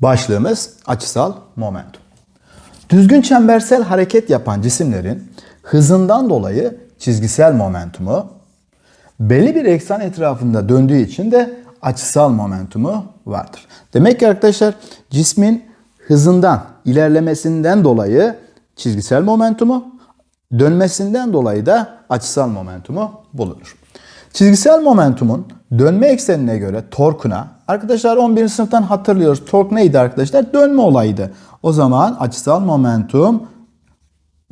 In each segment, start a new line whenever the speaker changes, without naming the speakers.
Başlığımız açısal momentum. Düzgün çembersel hareket yapan cisimlerin hızından dolayı çizgisel momentumu, belli bir eksen etrafında döndüğü için de açısal momentumu vardır. Demek ki arkadaşlar cismin hızından, ilerlemesinden dolayı çizgisel momentumu, dönmesinden dolayı da açısal momentumu bulunur. Çizgisel momentumun dönme eksenine göre torkuna, arkadaşlar 11. sınıftan hatırlıyoruz. Tork neydi arkadaşlar? Dönme olayıydı. O zaman açısal momentum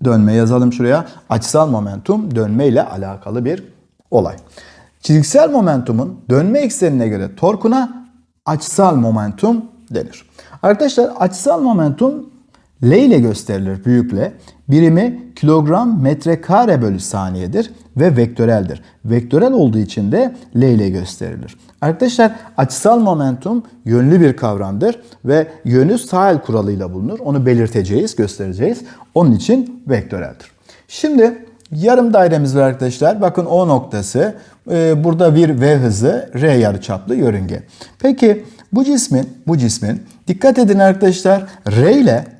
dönme yazalım şuraya. Açısal momentum dönme ile alakalı bir olay. Çizgisel momentumun dönme eksenine göre torkuna açısal momentum denir. Arkadaşlar açısal momentum L ile gösterilir büyükle. Birimi kilogram metrekare bölü saniyedir ve vektöreldir. Vektörel olduğu için de L ile gösterilir. Arkadaşlar açısal momentum yönlü bir kavramdır ve yönü sağ kuralıyla bulunur. Onu belirteceğiz, göstereceğiz. Onun için vektöreldir. Şimdi yarım dairemiz var arkadaşlar. Bakın O noktası. e, burada bir V hızı R yarıçaplı yörünge. Peki bu cismin, bu cismin dikkat edin arkadaşlar R ile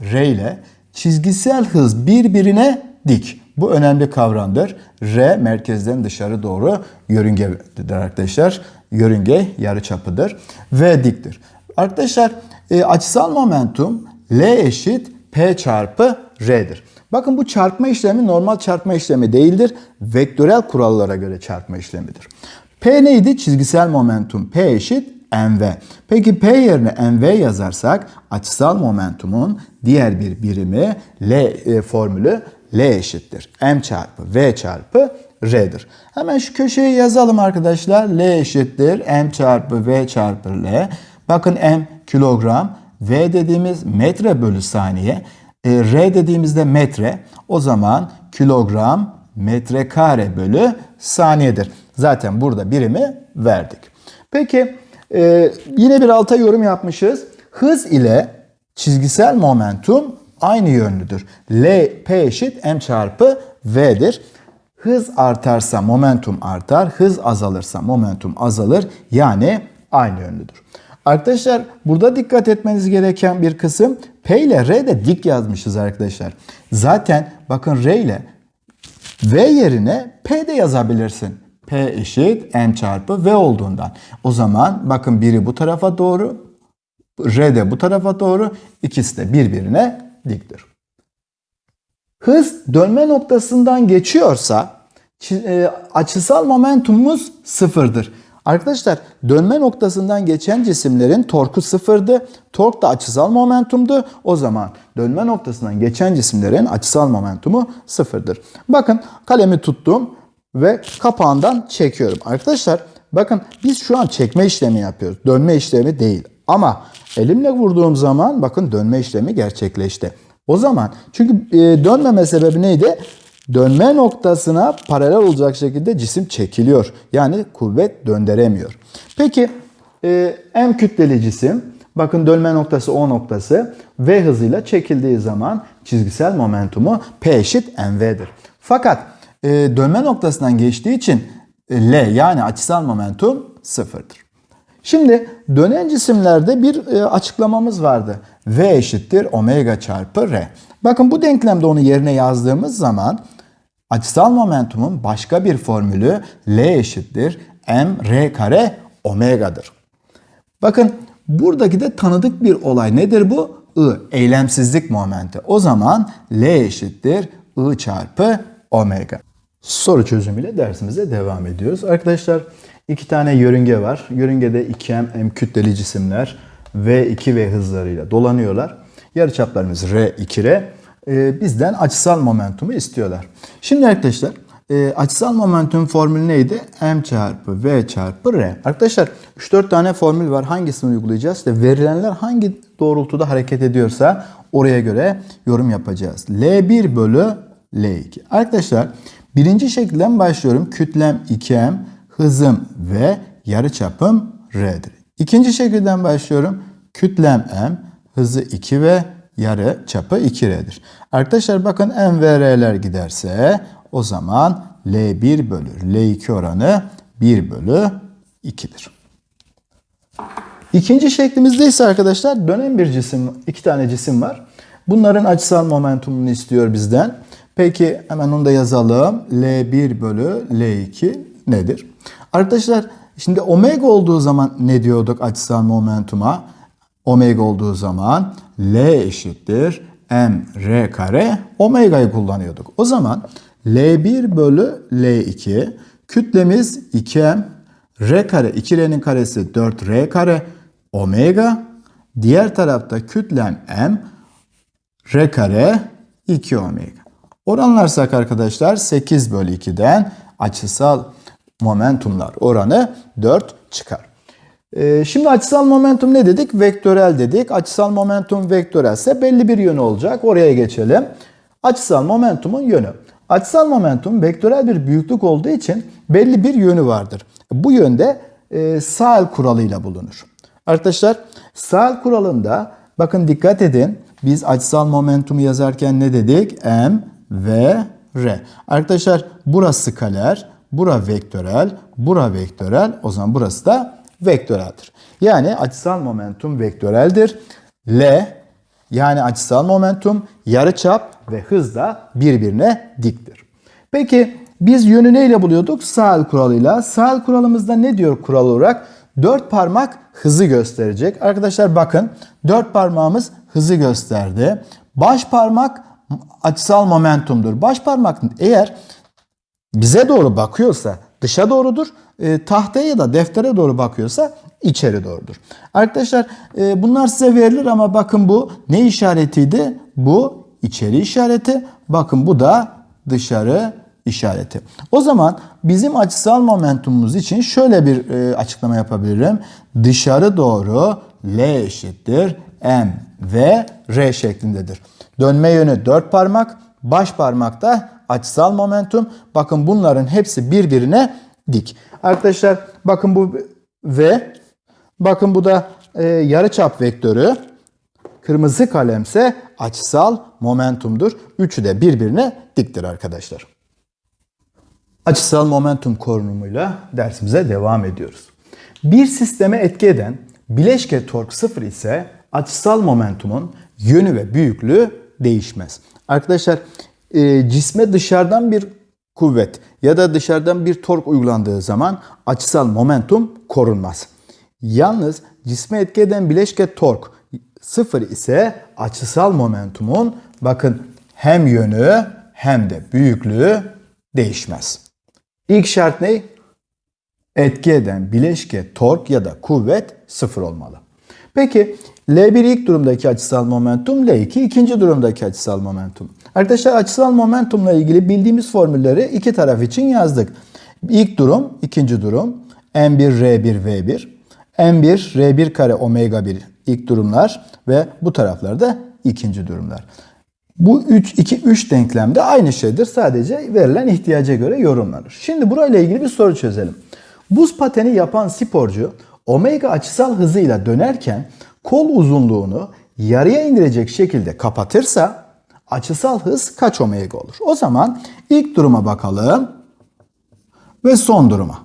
R ile çizgisel hız birbirine dik. Bu önemli kavramdır. R merkezden dışarı doğru yörüngedir arkadaşlar. Yörünge yarıçapıdır ve diktir. Arkadaşlar e, açısal momentum L eşit P çarpı R'dir. Bakın bu çarpma işlemi normal çarpma işlemi değildir. Vektörel kurallara göre çarpma işlemidir. P neydi? Çizgisel momentum. P eşit mv. Peki P yerine mv yazarsak açısal momentumun diğer bir birimi L e, formülü L eşittir. M çarpı V çarpı R'dir. Hemen şu köşeye yazalım arkadaşlar. L eşittir. M çarpı V çarpı L. Bakın M kilogram. V dediğimiz metre bölü saniye. E, R dediğimizde metre. O zaman kilogram metrekare bölü saniyedir. Zaten burada birimi verdik. Peki ee, yine bir alta yorum yapmışız. Hız ile çizgisel momentum aynı yönlüdür. L P eşit m çarpı v'dir. Hız artarsa momentum artar, hız azalırsa momentum azalır. Yani aynı yönlüdür. Arkadaşlar burada dikkat etmeniz gereken bir kısım P ile R de dik yazmışız arkadaşlar. Zaten bakın R ile V yerine P de yazabilirsin. P eşit M çarpı V olduğundan. O zaman bakın biri bu tarafa doğru, R de bu tarafa doğru, ikisi de birbirine diktir. Hız dönme noktasından geçiyorsa e, açısal momentumumuz sıfırdır. Arkadaşlar dönme noktasından geçen cisimlerin torku sıfırdı. Tork da açısal momentumdu. O zaman dönme noktasından geçen cisimlerin açısal momentumu sıfırdır. Bakın kalemi tuttum ve kapağından çekiyorum. Arkadaşlar bakın biz şu an çekme işlemi yapıyoruz. Dönme işlemi değil. Ama elimle vurduğum zaman bakın dönme işlemi gerçekleşti. O zaman çünkü e, dönmeme sebebi neydi? Dönme noktasına paralel olacak şekilde cisim çekiliyor. Yani kuvvet döndüremiyor. Peki e, M kütleli cisim bakın dönme noktası O noktası V hızıyla çekildiği zaman çizgisel momentumu P eşit mv'dir. Fakat e, dönme noktasından geçtiği için L yani açısal momentum sıfırdır. Şimdi dönen cisimlerde bir e, açıklamamız vardı. V eşittir omega çarpı R. Bakın bu denklemde onu yerine yazdığımız zaman açısal momentumun başka bir formülü L eşittir m R kare omega'dır. Bakın buradaki de tanıdık bir olay nedir bu? I, eylemsizlik momenti. O zaman L eşittir I çarpı omega. Soru çözümüyle dersimize devam ediyoruz. Arkadaşlar iki tane yörünge var. Yörüngede 2M M kütleli cisimler V2 V hızlarıyla dolanıyorlar. Yarıçaplarımız R 2R. Ee, bizden açısal momentumu istiyorlar. Şimdi arkadaşlar e, açısal momentum formülü neydi? M çarpı V çarpı R. Arkadaşlar 3-4 tane formül var. Hangisini uygulayacağız? İşte verilenler hangi doğrultuda hareket ediyorsa oraya göre yorum yapacağız. L1 bölü L2. Arkadaşlar birinci şekilden başlıyorum. Kütlem 2M, hızım V, yarıçapım R'dir. İkinci şekilden başlıyorum. Kütlem M, hızı 2V, yarı çapı 2R'dir. Arkadaşlar bakın M ve R'ler giderse o zaman L1 bölü L2 oranı 1 bölü 2'dir. İkinci şeklimizde ise arkadaşlar dönen bir cisim, iki tane cisim var. Bunların açısal momentumunu istiyor bizden. Peki hemen onu da yazalım. L1 bölü L2 nedir? Arkadaşlar şimdi omega olduğu zaman ne diyorduk açısal momentuma? Omega olduğu zaman L eşittir m r kare omega'yı kullanıyorduk. O zaman L1 bölü L2 kütlemiz 2m r kare 2r'nin karesi 4r kare omega diğer tarafta kütlem m r kare 2 omega. Oranlarsak arkadaşlar 8 bölü 2'den açısal momentumlar oranı 4 çıkar. Ee, şimdi açısal momentum ne dedik? Vektörel dedik. Açısal momentum vektörelse belli bir yönü olacak. Oraya geçelim. Açısal momentumun yönü. Açısal momentum vektörel bir büyüklük olduğu için belli bir yönü vardır. Bu yönde e, Saal kuralıyla bulunur. Arkadaşlar Saal kuralında bakın dikkat edin. Biz açısal momentumu yazarken ne dedik? M ve R. Arkadaşlar burası skaler, bura vektörel, bura vektörel. O zaman burası da vektöreldir. Yani açısal momentum vektöreldir. L yani açısal momentum yarıçap ve hız da birbirine diktir. Peki biz yönü neyle buluyorduk? Sağ kuralıyla. Sağ kuralımızda ne diyor kural olarak? Dört parmak hızı gösterecek. Arkadaşlar bakın dört parmağımız hızı gösterdi. Baş parmak açısal momentumdur. Baş parmak eğer bize doğru bakıyorsa dışa doğrudur. E, tahtaya ya da deftere doğru bakıyorsa içeri doğrudur. Arkadaşlar e, bunlar size verilir ama bakın bu ne işaretiydi? Bu içeri işareti. Bakın bu da dışarı işareti. O zaman bizim açısal momentumumuz için şöyle bir e, açıklama yapabilirim. Dışarı doğru L eşittir M ve R şeklindedir. Dönme yönü 4 parmak, baş parmakta açısal momentum. Bakın bunların hepsi birbirine dik. Arkadaşlar bakın bu V, bakın bu da e, yarıçap vektörü. Kırmızı kalemse açısal momentumdur. Üçü de birbirine diktir arkadaşlar. Açısal momentum korunumuyla dersimize devam ediyoruz. Bir sisteme etki eden bileşke tork sıfır ise açısal momentumun yönü ve büyüklüğü değişmez. Arkadaşlar e, cisme dışarıdan bir kuvvet ya da dışarıdan bir tork uygulandığı zaman açısal momentum korunmaz. Yalnız cisme etki eden bileşke tork sıfır ise açısal momentumun bakın hem yönü hem de büyüklüğü değişmez. İlk şart ne? Etki eden bileşke tork ya da kuvvet sıfır olmalı. Peki L1 ilk durumdaki açısal momentum, L2 ikinci durumdaki açısal momentum. Arkadaşlar açısal momentumla ilgili bildiğimiz formülleri iki taraf için yazdık. İlk durum, ikinci durum M1 R1 V1, M1 R1 kare omega 1 ilk durumlar ve bu taraflarda ikinci durumlar. Bu 3 2 3 denklemde aynı şeydir. Sadece verilen ihtiyaca göre yorumlanır. Şimdi burayla ilgili bir soru çözelim. Buz pateni yapan sporcu omega açısal hızıyla dönerken kol uzunluğunu yarıya indirecek şekilde kapatırsa açısal hız kaç omega olur? O zaman ilk duruma bakalım ve son duruma.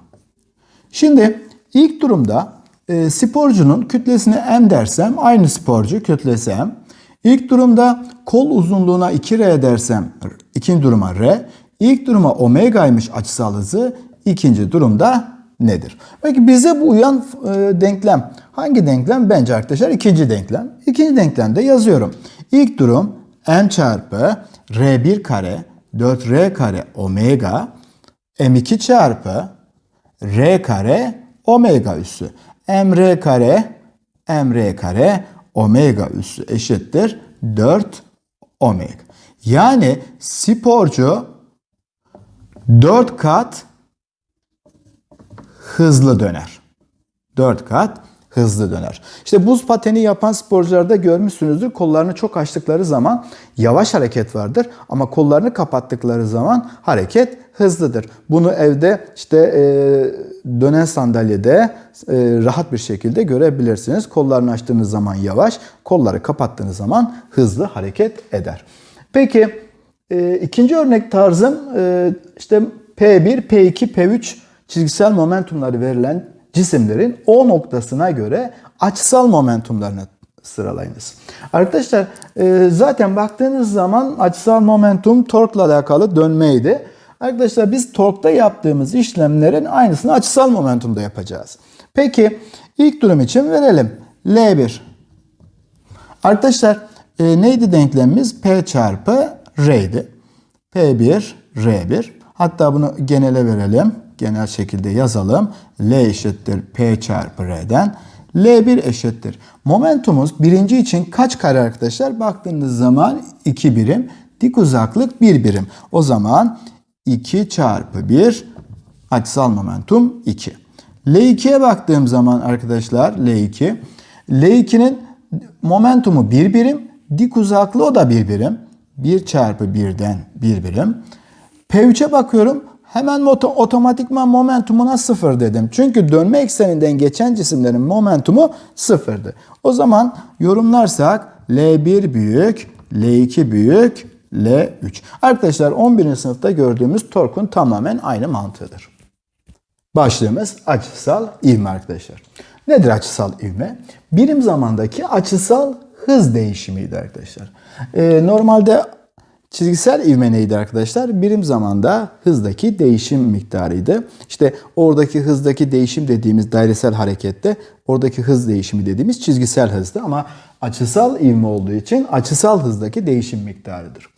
Şimdi ilk durumda e, sporcunun kütlesine m dersem aynı sporcu kütlesi m. İlk durumda kol uzunluğuna 2r dersem ikinci duruma r. İlk duruma omega'ymış açısal hızı. ikinci durumda nedir? Peki bize bu uyan e, denklem hangi denklem? Bence arkadaşlar ikinci denklem. İkinci denklemde yazıyorum. İlk durum m çarpı r1 kare 4r kare omega m2 çarpı r kare omega üssü. mr kare mr kare omega üssü eşittir 4 omega. Yani sporcu 4 kat hızlı döner. 4 kat hızlı döner. İşte buz pateni yapan sporcularda görmüşsünüzdür. Kollarını çok açtıkları zaman yavaş hareket vardır ama kollarını kapattıkları zaman hareket hızlıdır. Bunu evde işte e, dönen sandalyede e, rahat bir şekilde görebilirsiniz. Kollarını açtığınız zaman yavaş, kolları kapattığınız zaman hızlı hareket eder. Peki e, ikinci örnek tarzım e, işte P1, P2, P3 çizgisel momentumları verilen cisimlerin O noktasına göre açısal momentumlarını sıralayınız. Arkadaşlar e, zaten baktığınız zaman açısal momentum torkla alakalı dönmeydi. Arkadaşlar biz torkta yaptığımız işlemlerin aynısını açısal momentumda yapacağız. Peki ilk durum için verelim. L1. Arkadaşlar e, neydi denklemimiz? P çarpı R'ydi. P1, R1. Hatta bunu genele verelim. Genel şekilde yazalım. L eşittir P çarpı R'den. L1 eşittir. Momentumuz birinci için kaç kare arkadaşlar? Baktığınız zaman 2 birim. Dik uzaklık 1 birim. O zaman 2 çarpı 1 açısal momentum 2. L2'ye baktığım zaman arkadaşlar L2. L2'nin momentumu 1 birim. Dik uzaklığı o da 1 birim. 1 çarpı 1'den 1 birim. P3'e bakıyorum. Hemen otomatikman momentumuna sıfır dedim. Çünkü dönme ekseninden geçen cisimlerin momentumu sıfırdı. O zaman yorumlarsak L1 büyük, L2 büyük, L3. Arkadaşlar 11. sınıfta gördüğümüz torkun tamamen aynı mantığıdır. Başlığımız açısal ivme arkadaşlar. Nedir açısal ivme? Birim zamandaki açısal hız değişimiydi arkadaşlar. Ee, normalde çizgisel ivme neydi arkadaşlar? Birim zamanda hızdaki değişim miktarıydı. İşte oradaki hızdaki değişim dediğimiz dairesel harekette oradaki hız değişimi dediğimiz çizgisel hızdı ama açısal ivme olduğu için açısal hızdaki değişim miktarıdır.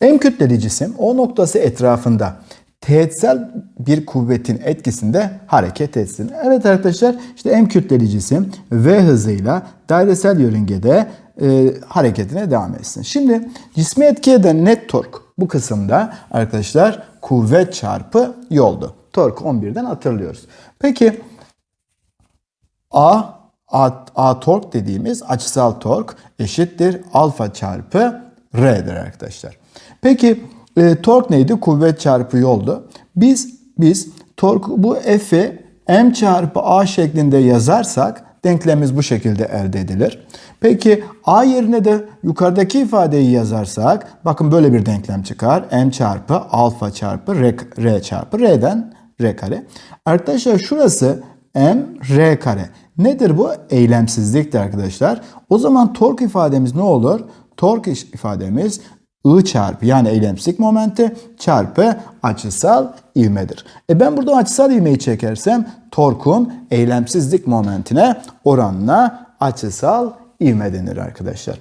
En kütleli cisim o noktası etrafında teğetsel bir kuvvetin etkisinde hareket etsin. Evet arkadaşlar işte en kütleli cisim V hızıyla dairesel yörüngede e, hareketine devam etsin. Şimdi cismi etki eden net tork bu kısımda arkadaşlar kuvvet çarpı yoldu. Tork 11'den hatırlıyoruz. Peki A, A, A tork dediğimiz açısal tork eşittir alfa çarpı R'dir arkadaşlar. Peki e, tork neydi? Kuvvet çarpı yoldu. Biz biz tork bu F'i m çarpı a şeklinde yazarsak denklemimiz bu şekilde elde edilir. Peki a yerine de yukarıdaki ifadeyi yazarsak bakın böyle bir denklem çıkar. m çarpı alfa çarpı r, r çarpı r'den r kare. Arkadaşlar şurası m r kare. Nedir bu? Eylemsizliktir arkadaşlar. O zaman tork ifademiz ne olur? Tork ifademiz I çarpı yani eylemsizlik momenti çarpı açısal ivmedir. E ben burada açısal ivmeyi çekersem torkun eylemsizlik momentine oranına açısal ivme denir arkadaşlar.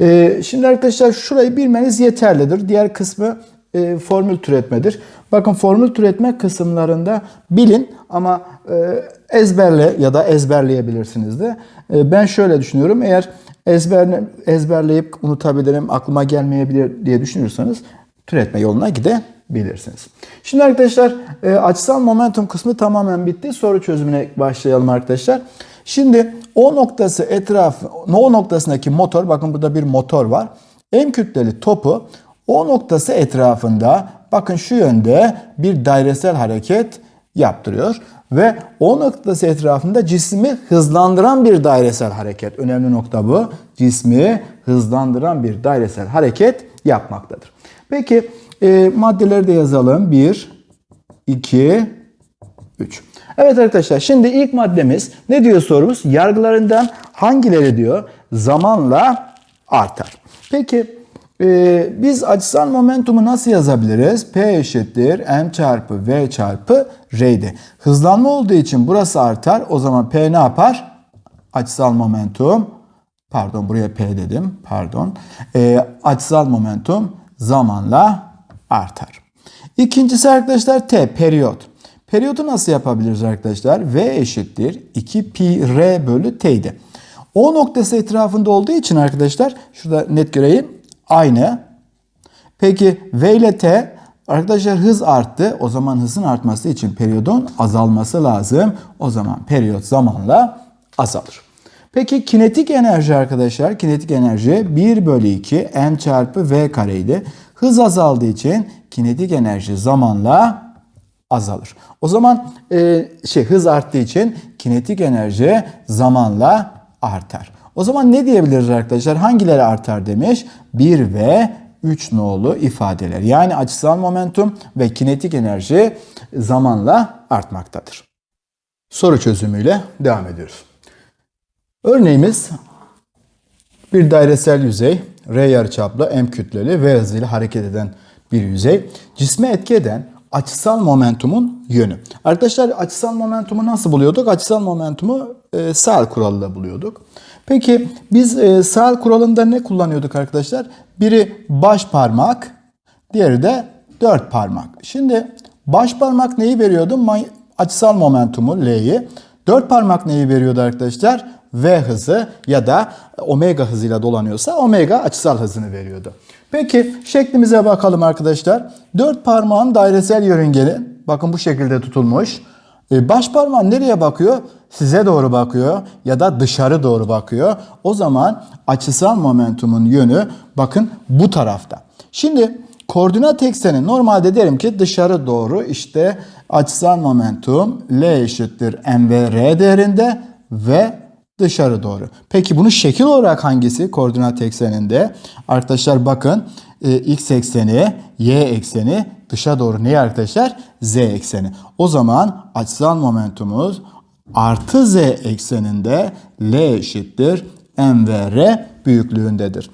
E, şimdi arkadaşlar şurayı bilmeniz yeterlidir. Diğer kısmı e, formül türetmedir. Bakın formül türetme kısımlarında bilin ama e, ezberle ya da ezberleyebilirsiniz de. E, ben şöyle düşünüyorum. Eğer ezber, ezberleyip unutabilirim, aklıma gelmeyebilir diye düşünüyorsanız türetme yoluna gidebilirsiniz. Şimdi arkadaşlar e, açısal momentum kısmı tamamen bitti. Soru çözümüne başlayalım arkadaşlar. Şimdi o noktası etrafı, o noktasındaki motor, bakın burada bir motor var. En kütleli topu o noktası etrafında bakın şu yönde bir dairesel hareket yaptırıyor ve o noktası etrafında cismi hızlandıran bir dairesel hareket. Önemli nokta bu. Cismi hızlandıran bir dairesel hareket yapmaktadır. Peki e, maddeleri de yazalım. 1, 2, 3. Evet arkadaşlar şimdi ilk maddemiz ne diyor sorumuz? Yargılarından hangileri diyor zamanla artar. Peki ee, biz açısal momentumu nasıl yazabiliriz? P eşittir m çarpı v çarpı r'di. Hızlanma olduğu için burası artar. O zaman P ne yapar? Açısal momentum pardon buraya P dedim pardon. Ee, açısal momentum zamanla artar. İkincisi arkadaşlar T periyot. Periyodu nasıl yapabiliriz arkadaşlar? V eşittir 2 pi r bölü t'ydi. O noktası etrafında olduğu için arkadaşlar şurada net göreyim aynı. Peki V ile T arkadaşlar hız arttı. O zaman hızın artması için periyodun azalması lazım. O zaman periyot zamanla azalır. Peki kinetik enerji arkadaşlar. Kinetik enerji 1 bölü 2 m çarpı v kareydi. Hız azaldığı için kinetik enerji zamanla azalır. O zaman e, şey hız arttığı için kinetik enerji zamanla artar. O zaman ne diyebiliriz arkadaşlar? Hangileri artar demiş? 1 ve 3 nolu ifadeler. Yani açısal momentum ve kinetik enerji zamanla artmaktadır. soru çözümüyle devam ediyoruz. Örneğimiz bir dairesel yüzey, R yarıçaplı, M kütleli, V hızıyla hareket eden bir yüzey. Cisme etki eden açısal momentumun yönü. Arkadaşlar açısal momentumu nasıl buluyorduk? Açısal momentumu e, Sal kuralıyla buluyorduk. Peki biz e, Sal kuralında ne kullanıyorduk arkadaşlar? Biri baş parmak, diğeri de dört parmak. Şimdi baş parmak neyi veriyordu? Açısal momentumu L'yi. Dört parmak neyi veriyordu arkadaşlar? V hızı ya da omega hızıyla dolanıyorsa omega açısal hızını veriyordu. Peki şeklimize bakalım arkadaşlar. Dört parmağın dairesel yörüngeni bakın bu şekilde tutulmuş. E, Baş parmağın nereye bakıyor? Size doğru bakıyor ya da dışarı doğru bakıyor. O zaman açısal momentumun yönü bakın bu tarafta. Şimdi koordinat ekseni normalde derim ki dışarı doğru işte açısal momentum L eşittir m ve r değerinde ve dışarı doğru. Peki bunu şekil olarak hangisi koordinat ekseninde? Arkadaşlar bakın e, x ekseni, y ekseni dışa doğru ne arkadaşlar? Z ekseni. O zaman açısal momentumumuz artı z ekseninde L eşittir m ve r büyüklüğündedir.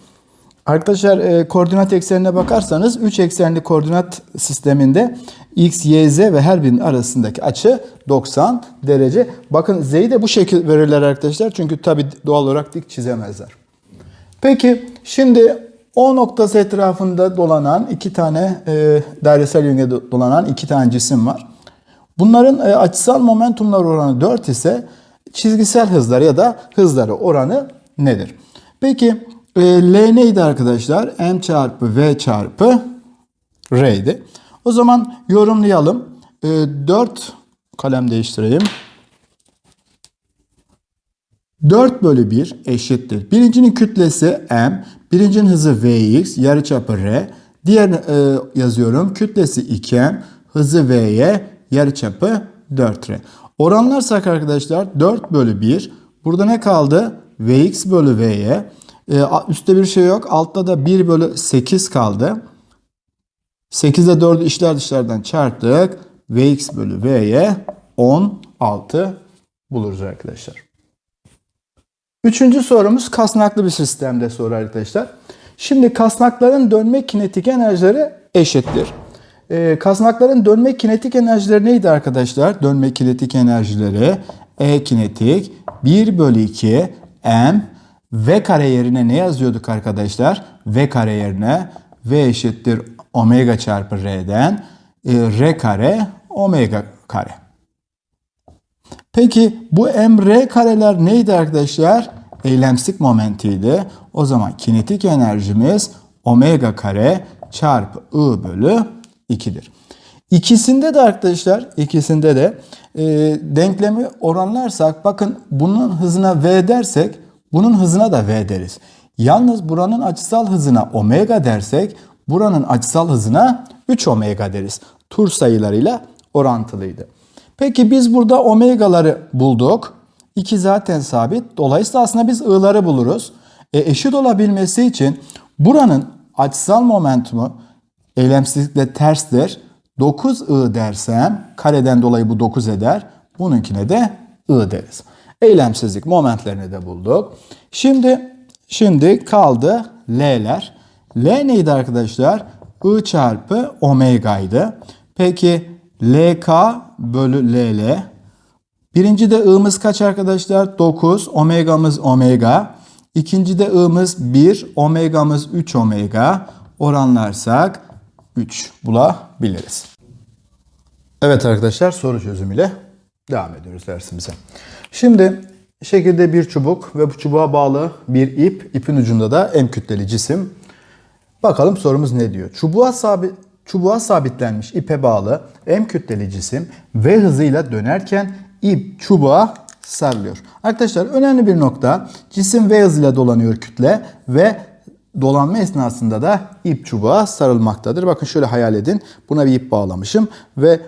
Arkadaşlar e, koordinat eksenine bakarsanız 3 eksenli koordinat sisteminde x, y, z ve her birinin arasındaki açı 90 derece. Bakın z'yi de bu şekil verirler arkadaşlar. Çünkü tabi doğal olarak dik çizemezler. Peki şimdi O noktası etrafında dolanan iki tane e, dairesel yörünge dolanan iki tane cisim var. Bunların e, açısal momentumlar oranı 4 ise çizgisel hızları ya da hızları oranı nedir? Peki e, L neydi arkadaşlar? M çarpı V çarpı R'ydi. O zaman yorumlayalım. E, 4 kalem değiştireyim. 4 bölü 1 eşittir. Birincinin kütlesi m, birincinin hızı vx, yarıçapı r. Diğer e, yazıyorum. Kütlesi 2m, hızı vy, yarıçapı 4r. Oranlarsak arkadaşlar 4 bölü 1. Burada ne kaldı? vx bölü vy. E, üstte bir şey yok. Altta da 1 bölü 8 kaldı. 8'e 4'ü işler dışlardan çarptık. vx bölü vy 16 buluruz arkadaşlar. Üçüncü sorumuz kasnaklı bir sistemde soru arkadaşlar. Şimdi kasnakların dönme kinetik enerjileri eşittir. Ee, kasnakların dönme kinetik enerjileri neydi arkadaşlar? Dönme kinetik enerjileri E kinetik 1 bölü 2 M V kare yerine ne yazıyorduk arkadaşlar? V kare yerine V eşittir omega çarpı R'den e, R kare omega kare. Peki bu emre kareler neydi arkadaşlar? Eylemsik momentiydi. O zaman kinetik enerjimiz omega kare çarpı I bölü 2'dir. İkisinde de arkadaşlar ikisinde de e, denklemi oranlarsak bakın bunun hızına V dersek bunun hızına da V deriz. Yalnız buranın açısal hızına omega dersek buranın açısal hızına 3 omega deriz. Tur sayılarıyla orantılıydı. Peki biz burada omegaları bulduk. 2 zaten sabit. Dolayısıyla aslında biz i'ları buluruz. E, eşit olabilmesi için buranın açısal momentumu eylemsizlikle terstir. 9i dersem kareden dolayı bu 9 eder. Bununkine de i deriz. Eylemsizlik momentlerini de bulduk. Şimdi şimdi kaldı l'ler. L neydi arkadaşlar? I çarpı omega'ydı. Peki LK bölü LL. Birinci de I'mız kaç arkadaşlar? 9. Omega'mız omega. İkinci de I'mız 1. Omega'mız 3 omega. Oranlarsak 3 bulabiliriz. Evet arkadaşlar soru çözümüyle devam ediyoruz dersimize. Şimdi şekilde bir çubuk ve bu çubuğa bağlı bir ip. ipin ucunda da M kütleli cisim. Bakalım sorumuz ne diyor? Çubuğa sabit Çubuğa sabitlenmiş ipe bağlı M kütleli cisim V hızıyla dönerken ip çubuğa sarılıyor. Arkadaşlar önemli bir nokta cisim V hızıyla dolanıyor kütle ve dolanma esnasında da ip çubuğa sarılmaktadır. Bakın şöyle hayal edin. Buna bir ip bağlamışım ve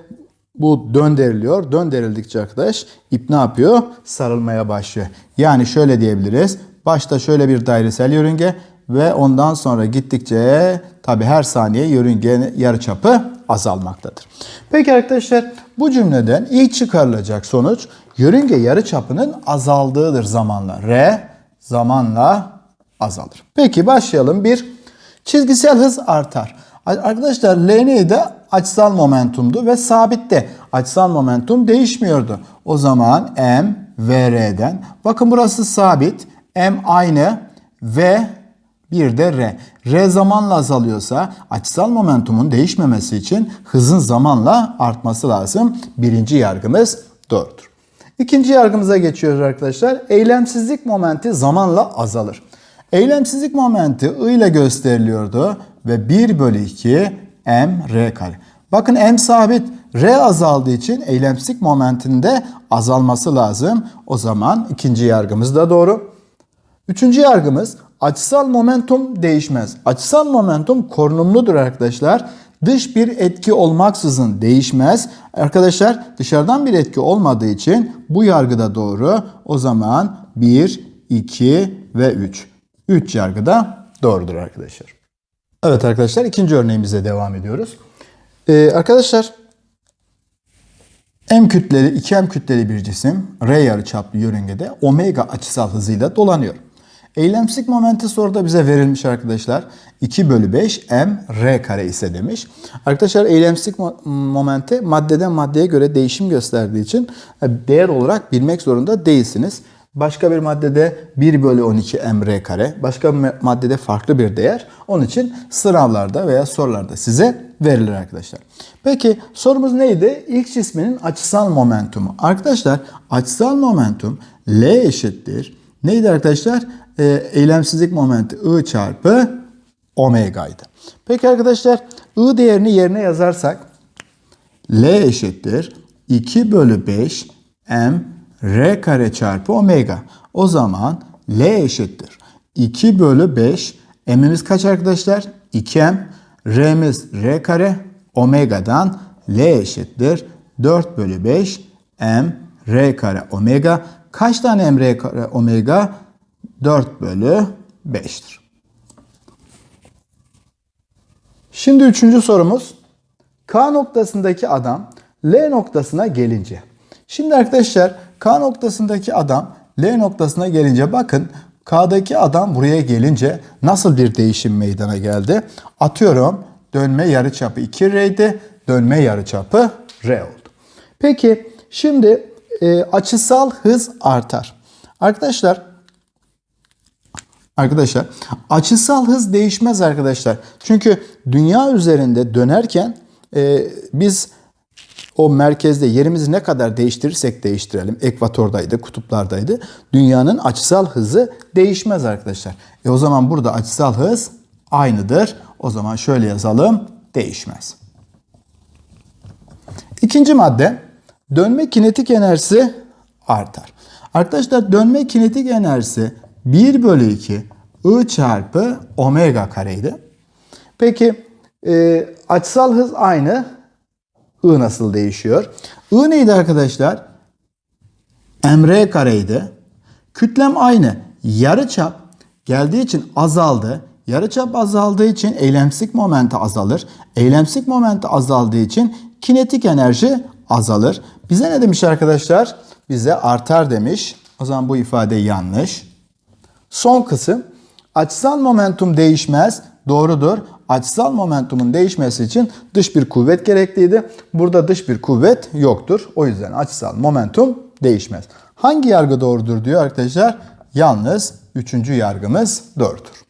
bu döndürülüyor. Döndürüldükçe arkadaş ip ne yapıyor? Sarılmaya başlıyor. Yani şöyle diyebiliriz. Başta şöyle bir dairesel yörünge ve ondan sonra gittikçe tabi her saniye yörüngenin yarıçapı azalmaktadır. Peki arkadaşlar bu cümleden ilk çıkarılacak sonuç yörünge yarıçapının azaldığıdır zamanla. R zamanla azalır. Peki başlayalım. Bir çizgisel hız artar. Arkadaşlar L neydi? Açısal momentumdu ve sabitte. Açısal momentum değişmiyordu. O zaman M ve R'den. Bakın burası sabit. M aynı ve bir de R. R zamanla azalıyorsa açısal momentumun değişmemesi için hızın zamanla artması lazım. Birinci yargımız doğrudur. İkinci yargımıza geçiyoruz arkadaşlar. Eylemsizlik momenti zamanla azalır. Eylemsizlik momenti I ile gösteriliyordu ve 1 bölü 2 m r kare. Bakın m sabit, r azaldığı için eylemsizlik momentinde azalması lazım. O zaman ikinci yargımız da doğru. Üçüncü yargımız açısal momentum değişmez. Açısal momentum korunumludur arkadaşlar. Dış bir etki olmaksızın değişmez. Arkadaşlar dışarıdan bir etki olmadığı için bu yargı da doğru. O zaman 1, 2 ve 3. 3 yargı da doğrudur arkadaşlar. Evet arkadaşlar ikinci örneğimize devam ediyoruz. Ee, arkadaşlar M kütleli, 2M kütleli bir cisim R yarıçaplı yörüngede omega açısal hızıyla dolanıyor. Eylemsizlik momenti soruda bize verilmiş arkadaşlar. 2 bölü 5 m r kare ise demiş. Arkadaşlar eylemsizlik momenti maddeden maddeye göre değişim gösterdiği için e, değer olarak bilmek zorunda değilsiniz. Başka bir maddede 1 bölü 12 m r kare, başka bir maddede farklı bir değer. Onun için sınavlarda veya sorularda size verilir arkadaşlar. Peki sorumuz neydi? İlk cisminin açısal momentumu. Arkadaşlar açısal momentum L eşittir. Neydi arkadaşlar? E, eylemsizlik momenti I çarpı omega'ydı. Peki arkadaşlar I değerini yerine yazarsak L eşittir 2 bölü 5 m r kare çarpı omega. O zaman L eşittir 2 bölü 5 m'imiz kaç arkadaşlar? 2m r'miz r kare omega'dan L eşittir 4 bölü 5 m r kare omega. Kaç tane m r kare omega? 4 bölü 5'tir. Şimdi üçüncü sorumuz. K noktasındaki adam L noktasına gelince. Şimdi arkadaşlar K noktasındaki adam L noktasına gelince bakın K'daki adam buraya gelince nasıl bir değişim meydana geldi? Atıyorum dönme yarıçapı 2R'ydi. Dönme yarıçapı R oldu. Peki şimdi e, açısal hız artar. Arkadaşlar Arkadaşlar açısal hız değişmez arkadaşlar. Çünkü dünya üzerinde dönerken e, biz o merkezde yerimizi ne kadar değiştirirsek değiştirelim. Ekvatordaydı, kutuplardaydı. Dünyanın açısal hızı değişmez arkadaşlar. E o zaman burada açısal hız aynıdır. O zaman şöyle yazalım. Değişmez. İkinci madde dönme kinetik enerjisi artar. Arkadaşlar dönme kinetik enerjisi 1 bölü 2 I çarpı omega kareydi. Peki e, açısal hız aynı. I nasıl değişiyor? I neydi arkadaşlar? Mr kareydi. Kütlem aynı. Yarıçap geldiği için azaldı. Yarıçap azaldığı için eylemsik momenti azalır. Eylemsik momenti azaldığı için kinetik enerji azalır. Bize ne demiş arkadaşlar? Bize artar demiş. O zaman bu ifade yanlış. Son kısım açısal momentum değişmez. Doğrudur. Açısal momentumun değişmesi için dış bir kuvvet gerekliydi. Burada dış bir kuvvet yoktur. O yüzden açısal momentum değişmez. Hangi yargı doğrudur diyor arkadaşlar? Yalnız üçüncü yargımız doğrudur.